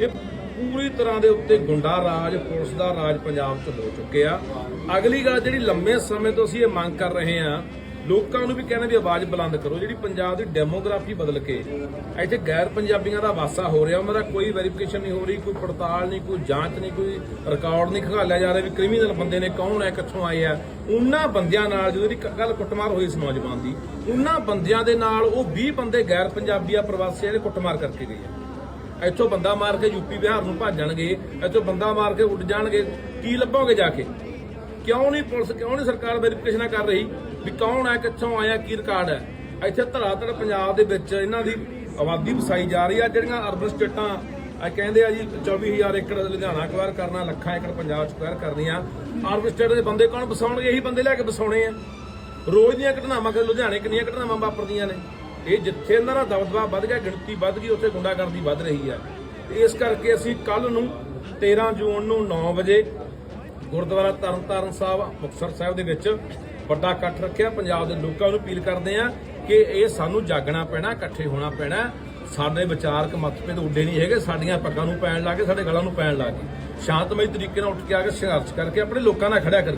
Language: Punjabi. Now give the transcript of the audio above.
ਇਹ ਪੂਰੀ ਤਰ੍ਹਾਂ ਦੇ ਉੱਤੇ ਗੁੰਡਾ ਰਾਜ, ਪੁਲਿਸ ਦਾ ਰਾਜ ਪੰਜਾਬ 'ਚ ਹੋ ਚੁੱਕਿਆ। ਅਗਲੀ ਗੱਲ ਜਿਹੜੀ ਲੰਮੇ ਸਮੇਂ ਤੋਂ ਅਸੀਂ ਇਹ ਮੰਗ ਕਰ ਰਹੇ ਹਾਂ, ਲੋਕਾਂ ਨੂੰ ਵੀ ਕਹਿੰਦੇ ਵੀ ਆਵਾਜ਼ ਬੁਲੰਦ ਕਰੋ। ਜਿਹੜੀ ਪੰਜਾਬ ਦੀ ਡੈਮੋਗ੍ਰਾਫੀ ਬਦਲ ਕੇ ਇੱਥੇ ਗੈਰ ਪੰਜਾਬੀਆਂ ਦਾ ਵਾਸਾ ਹੋ ਰਿਹਾ, ਉਹਨਾਂ ਦਾ ਕੋਈ ਵੈਰੀਫਿਕੇਸ਼ਨ ਨਹੀਂ ਹੋ ਰਹੀ, ਕੋਈ ਪੜਤਾਲ ਨਹੀਂ, ਕੋਈ ਜਾਂਚ ਨਹੀਂ, ਕੋਈ ਰਿਕਾਰਡ ਨਹੀਂ ਖਗਾਲਿਆ ਜਾ ਰਿਹਾ ਵੀ ਕ੍ਰਿਮੀਨਲ ਬੰਦੇ ਨੇ ਕੌਣ ਹੈ, ਕਿੱਥੋਂ ਆਏ ਆ। ਉਹਨਾਂ ਬੰਦਿਆਂ ਨਾਲ ਜਦੋਂ ਦੀ ਗੱਲ ਕੁੱਟਮਾਰ ਹੋਈ ਇਸ ਨੌਜਵਾਨ ਦੀ, ਉਹਨਾਂ ਬੰਦਿਆਂ ਦੇ ਨਾਲ ਉਹ 20 ਬੰਦੇ ਗੈਰ ਪੰਜਾਬੀ ਆ, ਪ੍ਰਵਾਸੀ ਜਿਹੜੇ ਕੁੱਟਮਾਰ ਕਰਕੇ ਗਏ ਆ। ਇੱਥੋਂ ਬੰਦਾ ਮਾਰ ਕੇ ਯੂਪੀ ਬਿਹਾਰ ਨੂੰ ਭੱਜ ਜਾਣਗੇ, ਇੱਥੋਂ ਬੰਦਾ ਮਾਰ ਕੇ ਉੱਡ ਜਾਣਗੇ, ਕੀ ਲੱਭੋਗੇ ਜਾ ਕੇ? ਕਿਉਂ ਨਹੀਂ ਪੁਲਿਸ, ਕਿਉਂ ਨਹੀਂ ਸਰਕਾਰ ਵੈਰੀਫਿਕੇਸ਼ਨ ਕਰ ਰਹੀ ਵੀ ਕੌਣ ਹੈ, ਕਿੱਥੋਂ ਆਇਆ, ਕੀ ਰਿਕਾਰਡ ਹੈ? ਇੱਥੇ ਧੜਾਧੜ ਪੰਜਾਬ ਦੇ ਵਿੱਚ ਇਹਨਾਂ ਦੀ ਆਬਾਦੀ ਵਸਾਈ ਜਾ ਰਹੀ ਆ, ਜਿਹੜੀਆਂ ਅਰਬਨ ਸਟੇਟਾਂ ਆ ਕਹਿੰਦੇ ਆ ਜੀ 24000 ਏਕੜ ਲੁਧਿਆਣਾ ਕਵਰ ਕਰਨਾ, ਲੱਖਾਂ ਏਕੜ ਪੰਜਾਬ ਚ ਕਵਰ ਕਰਨੀਆਂ। ਅਰਬਨ ਸਟੇਟ ਦੇ ਬੰਦੇ ਕੌਣ ਵਸਾਉਣਗੇ? ਇਹੀ ਬੰਦੇ ਲੈ ਕੇ ਵਸਾਉਣੇ ਆ। ਰੋਜ਼ ਦੀਆਂ ਘਟਨਾਵਾਂ ਕਿ ਲੁਧਿਆਣੇ ਕਿੰਨੀਆਂ ਘਟਨਾਵਾਂ ਵਾਪਰਦੀਆਂ ਨੇ? ਇਹ ਜਿੱਥੇ ਇਹਨਾਂ ਦਾ ਦਬਦਬਾ ਵੱਧ ਗਿਆ, ਗਿਣਤੀ ਵੱਧ ਗਈ, ਉੱਥੇ ਗੁੰਡਾਗਰਦੀ ਵੱਧ ਰਹੀ ਹੈ ਇਸ ਕਰਕੇ ਅਸੀਂ ਕੱਲ ਨੂੰ 13 ਜੂਨ ਨੂੰ 9 ਵਜੇ ਗੁਰਦੁਆਰਾ ਤਰਨਤਾਰਨ ਸਾਹਿਬ, ਮੁਕਤਸਰ ਸਾਹਿਬ ਦੇ ਵਿੱਚ ਵੱਡਾ ਇਕੱਠ ਰੱਖਿਆ। ਪੰਜਾਬ ਦੇ ਲੋਕਾਂ ਨੂੰ ਅਪੀਲ ਕਰਦੇ ਆ ਕਿ ਇਹ ਸਾਨੂੰ ਜਾਗਣਾ ਪੈਣਾ, ਇਕੱਠੇ ਹੋਣਾ ਪੈਣਾ। ਸਾਡੇ ਵਿਚਾਰਕ ਮਤਭੇਦ ਉੱਡੇ ਨਹੀਂ ਹੈਗੇ, ਸਾਡੀਆਂ ਪੱਗਾਂ ਨੂੰ ਪੈਣ ਲੱਗੇ ਸਾਡੇ ਗਲਾਂ ਨੂੰ ਪੈਣ ਲੱਗੇ ਸ਼ਾਂਤਮਈ ਤਰੀਕੇ ਨਾਲ ਉੱਠ ਕੇ ਆ ਕੇ ਸੰਘਰਸ਼ ਕਰਕੇ ਆਪਣੇ ਲੋਕਾਂ ਨਾਲ ਖੜਿਆ ਕਰ